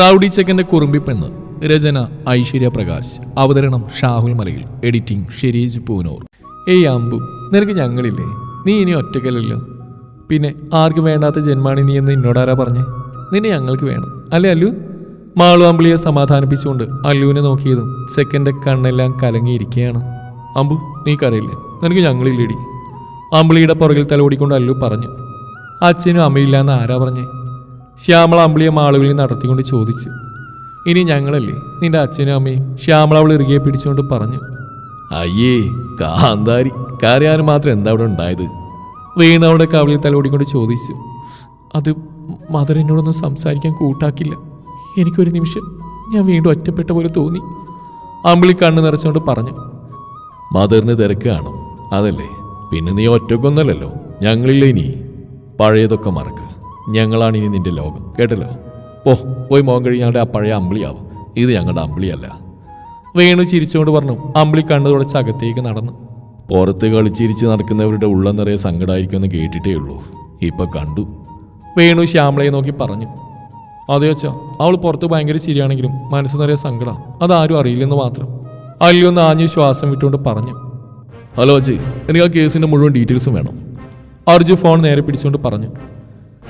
Rowdy ചെക്കന്റെ കുറുമ്പി പെണ്ണ്. രചന ഐശ്വര്യ പ്രകാശ്. അവതരണം ഷാഹുൽ മലയിൽ. എഡിറ്റിംഗ് ഷെരീജ് പൂനൂർ. ഏയ് അമ്പു നിനക്ക് ഞങ്ങളില്ലേ? നീ ഇനി ഒറ്റക്കല്ലല്ലോ പിന്നെ ആർക്ക് വേണ്ടാത്ത ജന്മാണി നീ എന്ന് എന്നോടാരാ പറഞ്ഞേ? നിന്നെ ഞങ്ങൾക്ക് വേണം. അല്ലേ അല്ലു? മാളു അമ്പിളിയെ സമാധാനിപ്പിച്ചുകൊണ്ട് അല്ലുവിനെ നോക്കിയതും സെക്കൻഡ് കണ്ണെല്ലാം കലങ്ങിയിരിക്കുകയാണ്. അമ്പു നീ കരയില്ലേ നിനക്ക് ഞങ്ങളില്ലേടി. അമ്പിളിയുടെ പുറകിൽ തലോടിക്കൊണ്ട് അല്ലു പറഞ്ഞു. അച്ഛനും അമ്മയില്ലാന്ന് ആരാ പറഞ്ഞേ? ശ്യാമള അമ്പിളിയെ ആളുകളിൽ നടത്തിക്കൊണ്ട് ചോദിച്ചു ഇനി ഞങ്ങളല്ലേ? നിന്റെ അച്ഛനും അമ്മയും? ശ്യാമള അവൾ ഇറുകിയെ പിടിച്ചുകൊണ്ട് പറഞ്ഞു അയ്യേ കാന്താരി. കാര്യാനും മാത്രം എന്താ അവിടെ ഉണ്ടായത്? വീണവളുടെ കവിളിൽ തലോടിക്കൊണ്ട് ചോദിച്ചു അത് മദർ എന്നോടൊന്നും സംസാരിക്കാൻ കൂട്ടാക്കില്ല. എനിക്കൊരു നിമിഷം ഞാൻ വീണ്ടും ഒറ്റപ്പെട്ട പോലെ തോന്നി. അമ്പിളി കണ്ണു നിറച്ചുകൊണ്ട് പറഞ്ഞു മദറിന് തിരക്ക് കാണും. അതല്ലേ? പിന്നെ നീ ഒറ്റക്കൊന്നല്ലല്ലോ. ഞങ്ങളില്ലേ ഇനി? പഴയതൊക്കെ മറക്ക്. ഞങ്ങളാണ് ഇനി നിന്റെ ലോകം. കേട്ടല്ലോ? പോ പോയി മോൻ കഴിഞ്ഞാൽ ആ പഴയ അമ്പിളിയാവും. ഇത് ഞങ്ങളുടെ അമ്പിളിയല്ല. വേണു ചിരിച്ചുകൊണ്ട് പറഞ്ഞു അമ്പിളി കണ്ണു തുടച്ച് അകത്തേക്ക് നടന്നു. പുറത്ത് കളിച്ചിരിച്ച് നടക്കുന്നവരുടെ ഉള്ളം നിറയെ സങ്കടമായിരിക്കുമെന്ന് കേട്ടിട്ടേ ഉള്ളൂ. ഇപ്പൊ കണ്ടു. വേണു ശ്യാമളയെ നോക്കി പറഞ്ഞു അതെ അച്ഛാ അവൾ പുറത്ത് ഭയങ്കര ശരിയാണെങ്കിലും മനസ്സ് നിറയെ സങ്കടം. അതാരും അറിയില്ലെന്ന് മാത്രം. അല്ലൊന്ന് ആഞ്ഞു ശ്വാസം വിട്ടുകൊണ്ട് പറഞ്ഞു ഹലോ അജയ് എനിക്ക് ആ കേസിന്റെ മുഴുവൻ ഡീറ്റെയിൽസും വേണം. അർജു ഫോൺ നേരെ പിടിച്ചുകൊണ്ട് പറഞ്ഞു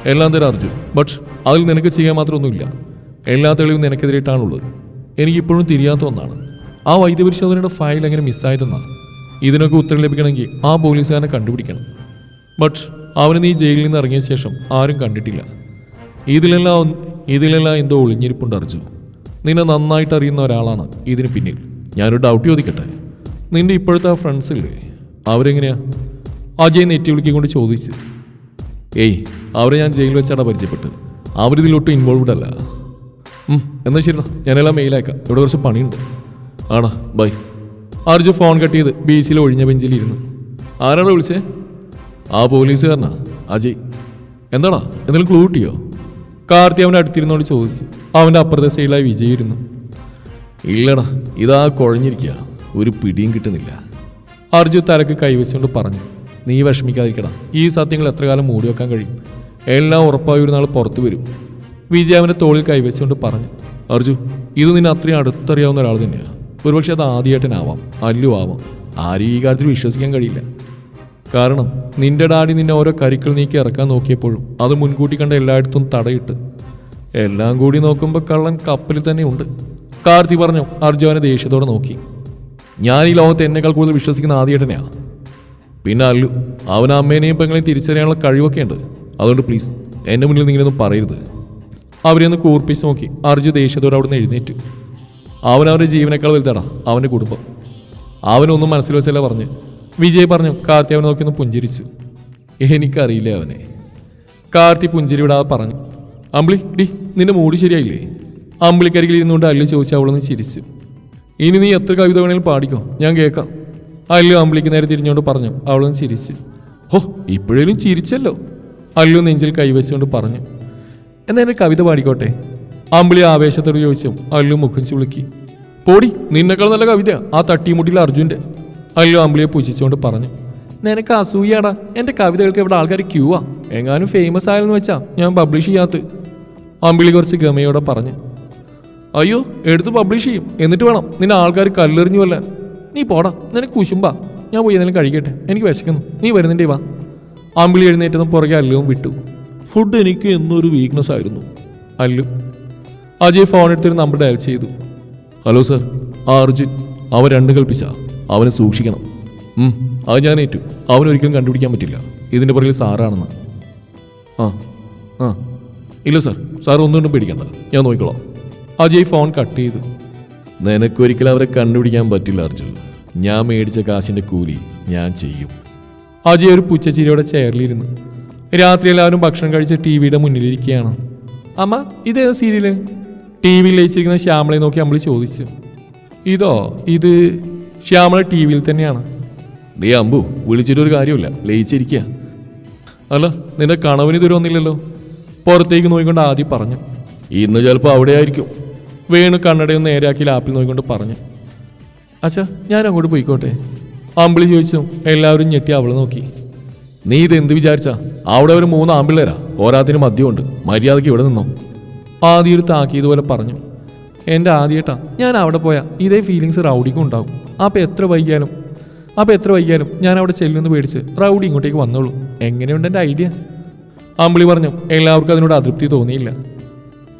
എല്ലാം തരാം അർജുൻ. ബട്ട് അതിൽ നിനക്ക് ചെയ്യാൻ മാത്രമൊന്നുമില്ല. എല്ലാ തെളിവും നിനക്കെതിരായിട്ടാണുള്ളത് എനിക്കിപ്പോഴും തിരിയാത്ത ഒന്നാണ്. ആ വൈദ്യപരിശോധനയുടെ ഫയൽ എങ്ങനെ മിസ്സായതെന്നാണ് ഇതിനൊക്കെ ഉത്തരം ലഭിക്കണമെങ്കിൽ ആ പോലീസുകാരനെ കണ്ടുപിടിക്കണം. ബട്ട് അവനെ നീ ജയിലിൽ നിന്ന് ഇറങ്ങിയ ശേഷം ആരും കണ്ടിട്ടില്ല. ഇതിലെല്ലാം ഇതിലെല്ലാം എന്തോ ഒളിഞ്ഞിരിപ്പുണ്ട് അർജു നിന്നെ നന്നായിട്ട് അറിയുന്ന ഒരാളാണ് ഇതിന് പിന്നിൽ. ഞാനൊരു ഡൗട്ട് ചോദിക്കട്ടെ? നിന്റെ ഇപ്പോഴത്തെ ആ ഫ്രണ്ട്സ് ഇല്ലേ? അവരെങ്ങനെയാ? അജയ് നെറ്റി വിളിക്കൊണ്ട് ചോദിച്ചു. ഏയ് അവരെ ഞാൻ ജയിലിൽ വെച്ചാണ് പരിചയപ്പെട്ടത്. അവരിതിലൊട്ടും ഇൻവോൾവ്ഡ് അല്ല. എന്നാ ശരി ഞാനെല്ലാം മെയിലാക്കാം ഇവിടെ കുറച്ച് പണിയുണ്ട്. ആണോ? ബൈ. അർജു ഫോൺ കട്ട് ചെയ്ത് ബീച്ചിൽ ഒഴിഞ്ഞ ബെഞ്ചിലിരുന്നു ആരാണോ വിളിച്ചേ? ആ പോലീസുകാരനാ. അജയ്. എന്താടാ എന്തെങ്കിലും ക്ലൂ കിട്ടിയോ? കാർത്തി അവന്റെ അടുത്തിരുന്നോട് ചോദിച്ചു. അവന്റെ അപ്പുറത്തെ സൈഡിലായി വിജയ് ഇരുന്നു. ഇല്ലടാ ഇതാ കുഴഞ്ഞിരിക്കുക ഒരു പിടിയും കിട്ടുന്നില്ല. അർജു തലക്ക് കൈവച്ചുകൊണ്ട് പറഞ്ഞു. നീ വിഷമിക്കാതിരിക്കണം. ഈ സത്യങ്ങൾ എത്ര കാലം മൂടി വെക്കാൻ കഴിയും? എല്ലാം ഉറപ്പായി ഒരു നാൾ പുറത്തു വരും. വിജയ് അവന്റെ തോളിൽ കൈവച്ചുകൊണ്ട് പറഞ്ഞു അർജു ഇത് നിന്നെ അത്രയും അടുത്തറിയാവുന്ന ഒരാൾ തന്നെയാണ് ഒരുപക്ഷെ അത് ആദ്യമായിട്ടനാവാം അല്ലു ആവാം. ആരും ഈ കാര്യത്തിൽ വിശ്വസിക്കാൻ കഴിയില്ല. കാരണം നിന്റെ ഡാഡി നിന്നെ ഓരോ കരിക്കൾ നീക്കി ഇറക്കാൻ നോക്കിയപ്പോഴും അത് മുൻകൂട്ടി കണ്ട എല്ലായിടത്തും തടയിട്ട്. എല്ലാം കൂടി നോക്കുമ്പോൾ കള്ളൻ കപ്പലിൽ തന്നെ ഉണ്ട്. കാർത്തി പറഞ്ഞു അർജു അവനെ ദേഷ്യത്തോടെ നോക്കി. ഞാൻ ഈ ലോകത്ത് എന്നെക്കാൾ കൂടുതൽ വിശ്വസിക്കുന്ന ആദ്യേട്ടനെയാ പിന്നെ അല്ലു അവൻ അമ്മേനെയും പെങ്ങളെയും തിരിച്ചറിയാനുള്ള കഴിവൊക്കെ ഉണ്ട് അതുകൊണ്ട് പ്ലീസ് എന്റെ മുന്നിൽ നിങ്ങളൊന്നും പറയരുത്. അവരെ ഒന്ന് കൂർപ്പിച്ച് നോക്കി. അർജു ദേഷ്യത്തോടെ നിന്ന് എഴുന്നേറ്റു. അവൻ അവരുടെ ജീവനേക്കാൾ വലുതാടാ അവന്റെ കുടുംബം. അവനൊന്നും മനസ്സിൽ വെച്ചല്ല പറഞ്ഞ്. വിജയ് പറഞ്ഞു കാർത്തി അവനെ നോക്കിയൊന്ന് പുഞ്ചിരിച്ചു. എനിക്കറിയില്ല അവനെ. കാർത്തി പുഞ്ചിരി വിടാതെ പറഞ്ഞു അമ്പിളി ഡി നിന്റെ മൂടി ശരിയായില്ലേ? അമ്പിളിക്കരികിൽ ഇരുന്നുകൊണ്ട് അല്ലു ചോദിച്ചു അവളൊന്ന് ചിരിച്ചു. ഇനി നീ എത്ര കവിത വേണേലും പാടിക്കോ ഞാൻ കേൾക്കാം. അല്ലു അമ്പിളിക്ക് നേരെ തിരിഞ്ഞുകൊണ്ട് പറഞ്ഞു അവളും ചിരിച്ചു. ഹോ ഇപ്പോഴേലും ചിരിച്ചല്ലോ. അല്ലു നെഞ്ചിൽ കൈവച്ചുകൊണ്ട് പറഞ്ഞു എന്നാ എന്നെ കവിത പാടിക്കോട്ടെ? അമ്പിളി ആവേശത്തോട് ചോദിച്ചു അല്ലു മുഖം ചുളുക്കി പോടി നിന്നെക്കാൾ നല്ല കവിത ആ തട്ടിമുട്ടിയിൽ അർജുന്റെ. അല്ലു അമ്പിളിയെ പൂജിച്ചുകൊണ്ട് പറഞ്ഞു നിനക്ക് അസൂയാടാ എന്റെ കവിതകൾക്ക് ഇവിടെ ആൾക്കാർ ക്യൂ ആ. എങ്ങാനും ഫേമസ് ആയെന്ന് വെച്ചാ ഞാൻ പബ്ലിഷ് ചെയ്യാത്ത. അമ്പിളി കുറച്ച് ഗമയോടെ പറഞ്ഞു അയ്യോ എടുത്ത് പബ്ലിഷ് ചെയ്യും. എന്നിട്ട് വേണം നിന്നെ ആൾക്കാർ കല്ലെറിഞ്ഞു കൊല്ലാൻ. നീ പോടാ നിനക്ക് കുശുമ്പാ. ഞാൻ പോയി എന്തെങ്കിലും കഴിക്കട്ടെ. എനിക്ക് വിശക്കുന്നു. നീ വരുന്നുണ്ടേ വാ. ആമ്പിളി എഴുന്നേറ്റതും പുറകെ അല്ലുവും വിട്ടു. ഫുഡ് എനിക്ക് എന്നൊരു വീക്ക്നെസ് ആയിരുന്നു. അല്ലു. അജയ് ഫോൺ എടുത്തൊരു നമ്പർ ഡയൽ ചെയ്തു. ഹലോ സർ ആ അർജുൻ. അവൻ രണ്ട് കൽപ്പിച്ച. അവനെ സൂക്ഷിക്കണം. അത് ഞാൻ ഏറ്റു. അവനൊരിക്കലും കണ്ടുപിടിക്കാൻ പറ്റില്ല. ഇതിന്റെ പുറകിൽ സാറാണെന്ന് ആ ആ. ഇല്ല സാർ സാർ ഒന്നുകൊണ്ടും പേടിക്കണ്ട. ഞാൻ നോക്കിക്കോളാം. അജയ് ഫോൺ കട്ട് ചെയ്തു. നിനക്കൊരിക്കലും അവരെ കണ്ടുപിടിക്കാൻ പറ്റില്ല അർജു ഞാൻ മേടിച്ച കാശിന്റെ കൂലി ഞാൻ ചെയ്യും. അജയ് ഒരു പുച്ചച്ചിരിയോടെ ചെയറിലിരുന്നു. രാത്രി എല്ലാവരും ഭക്ഷണം കഴിച്ച് ടി വിയുടെ മുന്നിലിരിക്കുകയാണ്. അമ്മ ഇതേത് സീരിയൽ? ടി വിയിൽ ലയിച്ചിരിക്കുന്ന ശ്യാമളെ നോക്കി നമ്മൾ ചോദിച്ചു. ഇതോ ഇത് ശ്യാമള ടി വിയിൽ തന്നെയാണ്. നീ അമ്പു വിളിച്ചിട്ടൊരു കാര്യമില്ല ലയിച്ചിരിക്കുക അല്ല നിന്റെ കണവിന് ഇതുവരെ ഒന്നില്ലല്ലോ പുറത്തേക്ക് നോക്കിക്കൊണ്ട് ആദ്യം പറഞ്ഞു. ഇന്ന് ചിലപ്പോൾ അവിടെ ആയിരിക്കും വേണു കണ്ണടയൊന്ന് നേരെയാക്കി ലാപ്പിൽ നോക്കിക്കൊണ്ട് പറഞ്ഞു. അച്ഛാ ഞാൻ അങ്ങോട്ട് പോയിക്കോട്ടെ. ആമ്പിളി ചോദിച്ചു എല്ലാവരും ഞെട്ടി അവളെ നോക്കി. നീ ഇത് എന്ത് വിചാരിച്ചാ? അവിടെ ഒരു മൂന്ന് ആമ്പിള്ളേരാ. ഓരാത്തിന് മദ്യമുണ്ട്. മര്യാദയ്ക്ക് ഇവിടെ നിന്നോ. ആദ്യ ഒരു താക്കിയതുപോലെ പറഞ്ഞു. എന്റെ ആദ്യേട്ടാ ഞാൻ അവിടെ പോയാൽ ഇതേ ഫീലിങ്സ് റൗഡിക്കും ഉണ്ടാവും. അപ്പം എത്ര വൈകിയാലും അപ്പം എത്ര വൈകിയാലും ഞാൻ അവിടെ ചെല്ലുമെന്ന് പേടിച്ച് റൗഡി ഇങ്ങോട്ടേക്ക് വന്നോളൂ. എങ്ങനെയുണ്ട് എന്റെ ഐഡിയ? അമ്പിളി പറഞ്ഞു എല്ലാവർക്കും അതിനോട് അതൃപ്തി തോന്നിയില്ല.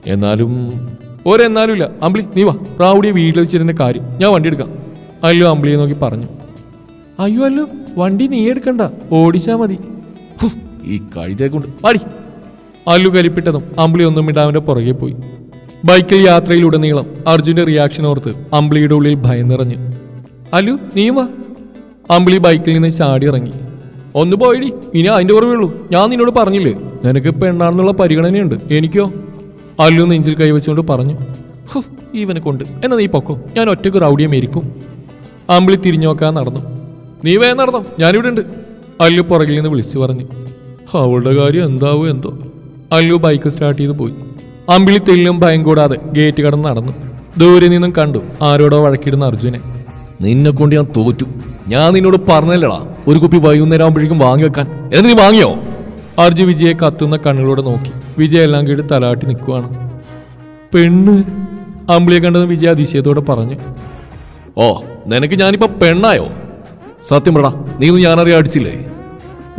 എന്നാലും ഒരെന്നാലും ഇല്ല. അമ്പിളി നീ വാ. റൗഡിയെ വീട്ടിൽ വെച്ചിരുന്ന കാര്യം. ഞാൻ വണ്ടി എടുക്കാം. അല്ലോ അമ്പിളിയെ നോക്കി പറഞ്ഞു. അയ്യോ അല്ലു വണ്ടി നീ എടുക്കണ്ട ഓടിച്ചാ മതി. ഈ കഴുതേക്കൊണ്ട് കൊണ്ട് പാടി അല്ലു കലിപ്പിട്ടതും അമ്പിളി ഒന്നും ഇടാവിന്റെ പുറകെ പോയി. ബൈക്കിൽ യാത്രയിലുടനീളം അർജുന്റെ റിയാക്ഷൻ ഓർത്ത് അമ്പിളിയുടെ ഉള്ളിൽ ഭയം നിറഞ്ഞു. അല്ലു നീ വാ. അമ്പിളി ബൈക്കിൽ നിന്ന് ചാടി ഇറങ്ങി ഒന്ന് പോയിടി ഇനി അതിന്റെ കുറവേ ഉള്ളൂ. ഞാൻ നിന്നോട് പറഞ്ഞില്ലേ നിനക്ക് പെണ്ണാണെന്നുള്ള പരിഗണനയുണ്ട് എനിക്കോ? അല്ലു നെഞ്ചിൽ കൈവച്ചുകൊണ്ട് പറഞ്ഞു. "ഹു, ഇവനെ കൊണ്ട്. എന്നാ നീ പൊക്കോ ഞാൻ ഒറ്റയ്ക്ക് റൗഡിയെ മേരിക്കും അമ്പിളി തിരിഞ്ഞു നോക്കാൻ നടന്നു. നീ വേ നടന്നോ ഞാനിവിടെ ഉണ്ട് അല്ലു പുറകിൽ നിന്ന് വിളിച്ചു പറഞ്ഞു. അവളുടെ കാര്യം എന്താവോ എന്തോ. അല്ലു ബൈക്ക് സ്റ്റാർട്ട് ചെയ്ത് പോയി. അമ്പിളി തെല്ലും ഭയം കൂടാതെ ഗേറ്റ് കടന്ന് നടന്നു. ദൂരെ നിന്നും കണ്ടു ആരോടോ വഴക്കിടുന്ന അർജുനെ. നിന്നെ കൊണ്ട് ഞാൻ തോറ്റു. ഞാൻ നിന്നോട് പറഞ്ഞല്ലടാ ഒരു കുപ്പി വൈകുന്നേരം ആകുമ്പോഴേക്കും വാങ്ങി വെക്കാൻ. എന്നിട്ട് നീ വാങ്ങിയോ? അർജു വിജയെ കത്തുന്ന കണ്ണുകളോടെ നോക്കി. വിജയ എല്ലാം കേട്ട് തലാട്ടി നിൽക്കുവാണ്. പെണ്ണ്? അമ്പിളിയെ കണ്ടെന്ന് വിജയ അതിശയത്തോടെ പറഞ്ഞു. ഓ നിനക്ക് ഞാനിപ്പോ പെണ്ണായോ? സത്യം പറടാ നീ ഒന്ന് ഞാനറിയാൻ അടിച്ചില്ലേ?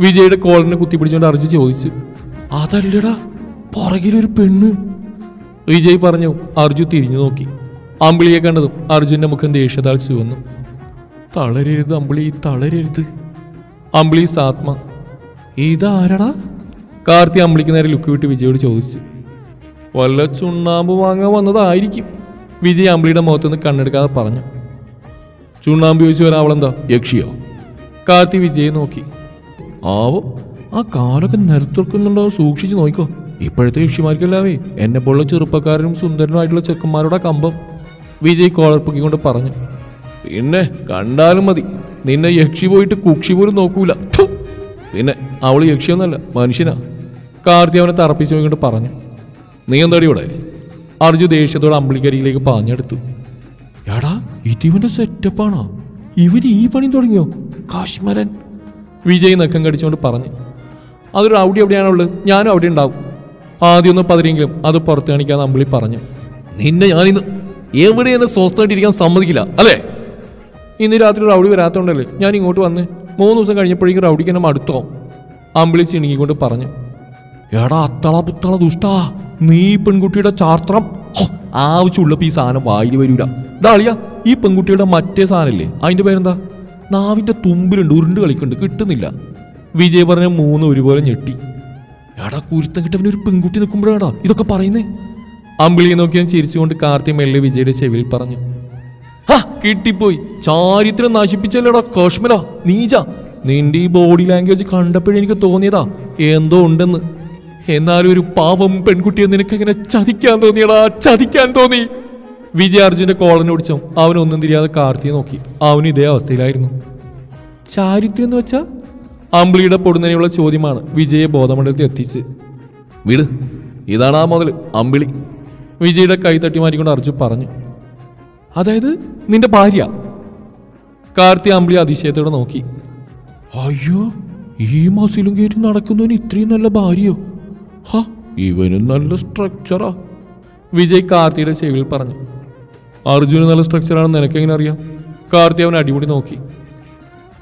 വിജയുടെ കോളിനെ പിടിച്ചോണ്ട് അർജു ചോദിച്ചു അതല്ലടാ പുറകിലൊരു പെണ്ണ്. വിജയ് പറഞ്ഞു അർജു തിരിഞ്ഞു നോക്കി. അമ്പിളിയെ കണ്ടതും അർജുന്റെ മുഖം ദേഷ്യതാൽ ചുവന്നു തളരരുത് അമ്പിളി തളരരുത്. അമ്പിളി സാത്മ ഇതാരടാ? കാർത്തി അമ്പിളിക്ക് നേരെ ലുക്ക് വിട്ട് വിജയോട് ചോദിച്ചു വല്ല ചുണ്ണാമ്പ് വാങ്ങാൻ വന്നതായിരിക്കും. വിജയ് അമ്പിളിയുടെ മുഖത്തുനിന്ന് കണ്ണെടുക്കാതെ പറഞ്ഞു ചുണ്ണാമ്പ് ചോദിച്ചു വരാൻ അവളെന്താ? യക്ഷിയോ? കാർത്തി വിജയെ നോക്കി. ആവോ ആ കാലൊക്കെ നിരത്തുറക്കുന്നുണ്ടോ സൂക്ഷിച്ച് നോക്കിക്കോ ഇപ്പോഴത്തെ യക്ഷിമാർക്കെല്ലാമേ എന്നെ പോലുള്ള ചെറുപ്പക്കാരനും സുന്ദരനുമായിട്ടുള്ള ചെക്കന്മാരുടെ കമ്പം. വിജയ് കോളർ പൊക്കിക്കൊണ്ട് പറഞ്ഞു. പിന്നെ കണ്ടാലും മതി. നിന്നെ യക്ഷി പോയിട്ട് കുക്ഷി പോലും നോക്കൂല. പിന്നെ അവൾ യക്ഷിയൊന്നല്ല മനുഷ്യനാ. കാർത്തി അവനെ തറപ്പിച്ചു നോക്കിക്കൊണ്ട് പറഞ്ഞു. നീ എന്താടി ഇവിടെ? അർജു ദേഷ്യത്തോടെ അമ്പിളിക്കരിയിലേക്ക് പാഞ്ഞെടുത്തു. എടാ ഇതിവന്റെ സെറ്റപ്പാണോ ഇവർ ഈ പണി തുടങ്ങിയോ? കാശ്മരൻ. വിജയ് നഖം കടിച്ചുകൊണ്ട് പറഞ്ഞു. അതൊരു അവിടെ എവിടെയാണുള്ളത് ഞാനും അവിടെ ഉണ്ടാവും. ആദ്യം ഒന്ന് പതിരെങ്കിലും അത് പുറത്ത് കാണിക്കാൻ അമ്പിളി പറഞ്ഞു. നിന്നെ ഞാനിന്ന് എവിടെ എന്നെ സ്വസ്ഥമായിട്ടിരിക്കാൻ സമ്മതിക്കില്ല അല്ലേ? ഇന്ന് രാത്രി റൗഡി വരാത്തോണ്ടല്ലേ ഞാൻ ഇങ്ങോട്ട് വന്ന് മൂന്ന് ദിവസം കഴിഞ്ഞപ്പോഴേക്കും റൗഡിക്ക് എന്നെ മടുത്തോ? അമ്പിളി ചിണുങ്ങിക്കൊണ്ട് പറഞ്ഞു. എടാ അത്തള പുത്തള ദുഷ്ടാ നീ പെൺകുട്ടിയുടെ ചാർത്രം ഹോ, ആവശ്യമുള്ളപ്പോ ഈ സാധനം വായിൽ വരൂല. ഡാളിയ ഈ പെൺകുട്ടിയുടെ മറ്റേ സാധനമില്ലേ? അതിന്റെ പേരെന്താ? നാവിന്റെ തുമ്പിലുണ്ട് ഉരുണ്ട് കളിക്കുന്നുണ്ട് കിട്ടുന്നില്ല. വിജയ് പറഞ്ഞ മൂന്ന് ഒരുപോലെ ഞെട്ടി. എടാ കുരുത്തം കിട്ടവന് ഒരു പെൺകുട്ടി നിൽക്കുമ്പോഴാടാ ഇതൊക്കെ പറയുന്നേ? അമ്പിളിയെ നോക്കി ഞാൻ ചിരിച്ചുകൊണ്ട് കാർത്തി മെല്ലെ വിജയുടെ ചെവിയിൽ പറഞ്ഞു. "ഹ, കിട്ടിപ്പോയി. ചാരിത്രം നശിപ്പിച്ചല്ലോടാ കോഷ്മല നീജ നിന്റെ ഈ ബോഡി ലാംഗ്വേജ് കണ്ടപ്പോഴെനിക്ക് തോന്നിയതാ എന്തോ ഉണ്ടെന്ന്. എന്നാലും ഒരു പാവം പെൺകുട്ടിയെ നിനക്ക് എങ്ങനെ ചതിക്കാൻ തോന്നിയടാ ചതിക്കാൻ തോന്നി. വിജയ അർജുന്റെ കോളനെ ഓടിച്ചോ ഒന്നും തിരിയാതെ കാർത്തിയെ നോക്കി. അവൻ ഇതേ അവസ്ഥയിലായിരുന്നു. ചാരിത്രം എന്ന് വെച്ചാ? അമ്പിളിയുടെ പൊടുന്നതിനുള്ള ചോദ്യമാണ് വിജയെ ബോധമണ്ഡലത്തിൽ എത്തിച്ച്. വിട്. ഇതാണ് ആ മുതൽ അമ്പിളി. വിജയുടെ കൈ തട്ടി മാറ്റിക്കൊണ്ട് അർജു പറഞ്ഞു. അതായത് നിന്റെ ഭാര്യ? കാർത്തി അമ്പിളി അതിശയത്തോടെ നോക്കി. അയ്യോ ഈ മസിലും കയറ്റി നടക്കുന്നവന് ഇത്രയും നല്ല ഭാര്യയോ? ഹ ഇവനും നല്ല സ്ട്രക്ചറാ വിജയ് കാർത്തിയുടെ ചെവിയിൽ പറഞ്ഞു. അർജുന് നല്ല സ്ട്രക്ചറാണെന്ന് നിനക്കെങ്ങനെ അറിയാം? കാർത്തി അവൻ അടിപൊളി നോക്കി.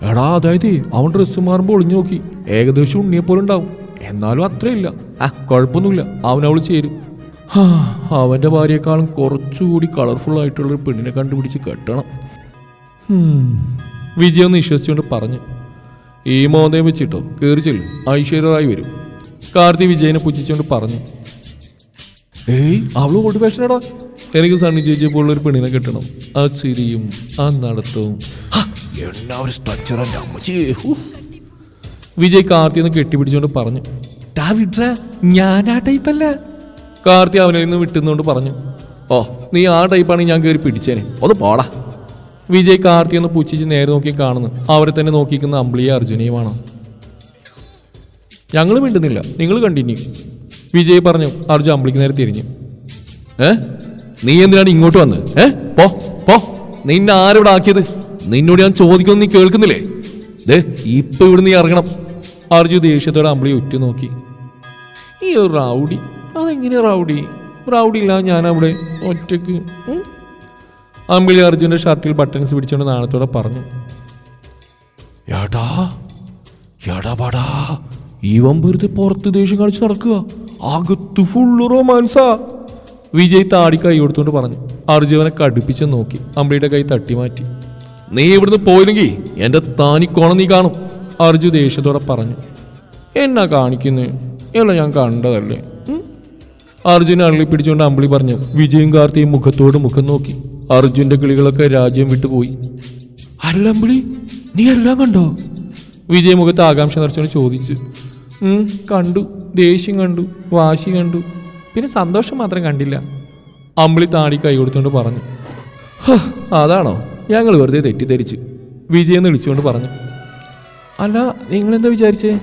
എടാ അതായത് അവൻ ഡ്രസ്സ് മാറുമ്പോൾ ഒളിഞ്ഞു നോക്കി. ഏകദേശം ഉണ്ണിയെ പോലെ ഉണ്ടാവും. എന്നാലും അത്രയില്ല. ആ കുഴപ്പമൊന്നുമില്ല. അവൻ അവൾ ചേരും. അവന്റെ ഭാര്യയെക്കാളും കുറച്ചുകൂടി കളർഫുൾ ആയിട്ടുള്ള ഒരു പെണ്ണിനെ കണ്ടുപിടിച്ച് കെട്ടണം. വിജയം വിശ്വസിച്ചുകൊണ്ട് പറഞ്ഞു. ഈ മോന്തയും വെച്ചിട്ടോ? കയറി ചെല്ലും. ഐശ്വര്യറായി വരും. കാർത്തി വിജയനെ പുച്ഛിച്ചുകൊണ്ട് പറഞ്ഞു. ഏയ് അവൾ ഓൾഡ് ഫാഷനടാ എനിക്ക് സണ്ണി ചേച്ചിയെ പോലുള്ള ഒരു പെണ്ണിനെ കിട്ടണം. ആ ചിരിയും ആ നടത്തവും. എന്നാ. വിജയ് കാർത്തിന്ന് കെട്ടിപ്പിടിച്ചുകൊണ്ട് പറഞ്ഞു. "ടാ വിട്രാ, ഞാൻ ആ ടൈപ്പല്ല കാർത്തി അവനിൽ നിന്ന് വിട്ടുന്നോണ്ട് പറഞ്ഞു. ഓ നീ ആ ടൈപ്പാണെങ്കിൽ ഞാൻ കയറി പിടിച്ചേനെ. ഒന്ന് പോടാ. വിജയ് കാർത്തി എന്ന് പുച്ഛിച്ച് നേരെ നോക്കി കാണുന്നു. അവരെ തന്നെ നോക്കിക്കുന്ന അമ്പിളിയെ അർജുനയുമാണ് ഞങ്ങൾ മിണ്ടുന്നില്ല. നിങ്ങൾ കണ്ടിന്യൂ വിജയ് പറഞ്ഞു. അർജുൻ അമ്പിളിക്ക് നേരെ തിരിഞ്ഞു. ഏ? നീ എന്തിനാണ് ഇങ്ങോട്ട് വന്ന്? ഏ? പോ പോ. നിന്നെ ആരിവിടെ ആക്കിയത്? നിന്നോട് ഞാൻ ചോദിക്കുന്നു നീ കേൾക്കുന്നില്ലേ? ദേ ഇപ്പൊ ഇവിടെ നീ ഇറങ്ങണം. അർജു ദേഷ്യത്തോടെ അമ്പിളി ഉറ്റുനോക്കി ഈ ഒരു റൗഡി അതെങ്ങനെ റൗഡി? റൗഡി ഇല്ല ഞാൻ അവിടെ ഒറ്റയ്ക്ക് അമ്പിളി അർജുന്റെ ഷർട്ടിൽ ബട്ടൺസ് പിടിച്ചുകൊണ്ട് നാണത്തോടെ പറഞ്ഞു. എടാ എടാ വെറുതെ പുറത്ത് ദേഷ്യം കാണിച്ച് നടക്കുക. അകത്ത് ഫുള്ള് റൊമാൻസാ വിജയ് താടി കൈ കൊടുത്തുകൊണ്ട് പറഞ്ഞു. അർജുവനെ കടുപ്പിച്ച് നോക്കി. അമ്പിളിയുടെ കൈ തട്ടി മാറ്റി. നീ ഇവിടുന്ന് പോയില്ലെങ്കിൽ എന്റെ താനിക്കോണം നീ കാണും അർജു ദേഷ്യത്തോടെ പറഞ്ഞു. എന്നാ കാണിക്കുന്നേ? എല്ലാം ഞാൻ കണ്ടതല്ലേ? അർജുനെ അർജുൻ അള്ളി പിടിച്ചുകൊണ്ട് അമ്പിളി പറഞ്ഞു. വിജയും കാർത്തിയും മുഖത്തോട് മുഖം നോക്കി. അർജുന്റെ കിളികളൊക്കെ രാജ്യം വിട്ടുപോയി അല്ലമ്പിളി നീ എല്ലാം കണ്ടോ? വിജയ് മുഖത്ത് ആകാംക്ഷ നിറച്ചുകൊണ്ട് ചോദിച്ചു. "ഉം, കണ്ടു. ദേഷ്യം കണ്ടു. വാശി കണ്ടു. പിന്നെ സന്തോഷം മാത്രം കണ്ടില്ല. അമ്പിളി താടി കൈ കൊടുത്തുകൊണ്ട് പറഞ്ഞു. "ഹ, അതാണോ? ഞങ്ങൾ വെറുതെ തെറ്റിദ്ധരിച്ച്. വിജയ് എന്ന് വിളിച്ചുകൊണ്ട് പറഞ്ഞു. അല്ല നിങ്ങളെന്താ വിചാരിച്ചേ?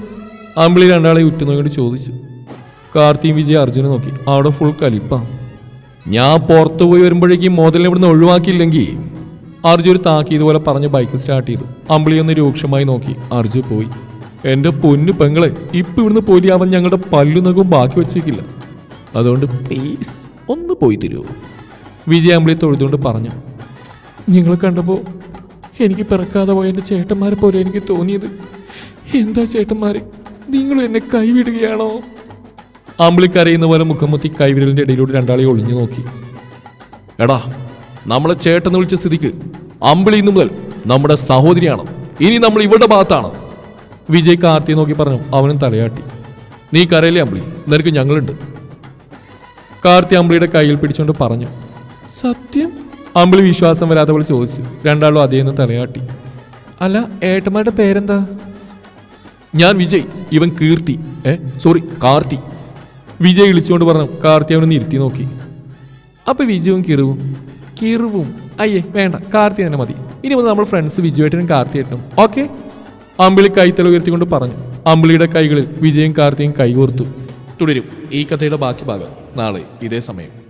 അമ്പിളി രണ്ടാളെ ഉറ്റുനോക്കിയിട്ട് ചോദിച്ചു. കാർത്തിയും വിജയ അർജുനെ നോക്കി. അവിടെ ഫുൾ കലിപ്പാ. ഞാൻ പുറത്തു പോയി വരുമ്പോഴേക്കും മോതലിനെ ഇവിടുന്ന് ഒഴിവാക്കിയില്ലെങ്കിൽ അർജു ഒരു താക്കിയതുപോലെ പോലെ പറഞ്ഞ് ബൈക്ക് സ്റ്റാർട്ട് ചെയ്തു. അമ്പിളി ഒന്ന് രൂക്ഷമായി നോക്കി. അർജു പോയി. എന്റെ പൊന്നു പെങ്ങളെ ഇപ്പൊ ഇവിടുന്ന് പോയി അവൻ ഞങ്ങളുടെ പല്ലു നഖവും ബാക്കി വെച്ചേക്കില്ല. അതുകൊണ്ട് പ്ലീസ് ഒന്ന് പോയി തരുമോ വിജയാമ്പിളി തൊഴുതുകൊണ്ട് പറഞ്ഞു നിങ്ങൾ കണ്ടപ്പോൾ എനിക്ക് പിറക്കാതെ പോയ എന്റെ ചേട്ടന്മാരെ പോലെ എനിക്ക് തോന്നിയത് എന്താ ചേട്ടന്മാരെ? നിങ്ങൾ എന്നെ കൈവിടുകയാണോ? അമ്പിളി കരയുന്ന പോലെ മുഖംമുത്തി കൈവിരലിന്റെ ഇടയിലൂടെ രണ്ടാളെ ഒളിഞ്ഞു നോക്കി. എടാ നമ്മളെ ചേട്ടെന്ന് വിളിച്ച സ്ഥിതിക്ക് അമ്പിളി ഇന്നു മുതൽ നമ്മുടെ സഹോദരിയാണ്. ഇനി നമ്മൾ ഇവളുടെ ഭാഗത്താണ്. വിജയ് കാർത്തി നോക്കി പറഞ്ഞു അവനും തലയാട്ടി. നീ കരയില്ലേ അമ്പിളി? നിനക്ക് ഞങ്ങളുണ്ട്. കാർത്തി അമ്പിളിയുടെ കയ്യിൽ പിടിച്ചുകൊണ്ട് പറഞ്ഞു സത്യം? അമ്പിളി വിശ്വാസം വരാതെ പോലെ ചോദിച്ചു രണ്ടാളും അതേന്ന് തലയാട്ടി. അല്ല ഏട്ടന്മാരുടെ പേരെന്താ? ഞാൻ വിജയ് ഇവൻ കീർത്തി ഏ സോറി കാർത്തി. വിജയ് വിളിച്ചുകൊണ്ട് പറഞ്ഞു കാർത്തി അവനൊന്ന് ഇരുത്തി നോക്കി. അപ്പൊ വിജയവും കിറുവും. കിറുവും. അയ്യേ വേണ്ട കാർത്തി തന്നെ മതി. ഇനി മുതൽ നമ്മൾ ഫ്രണ്ട്സ് വിജുവേട്ടനും കാർത്തിയേട്ടനും ഓക്കെ? അമ്പിളി കൈത്തല ഉയർത്തിക്കൊണ്ട് പറഞ്ഞു. അമ്പിളിയുടെ കൈകളിൽ വിജയും കാർത്തിയും കൈകോർത്തു. തുടരും ഈ കഥയുടെ ബാക്കി ഭാഗം. നാളെ ഇതേ സമയം.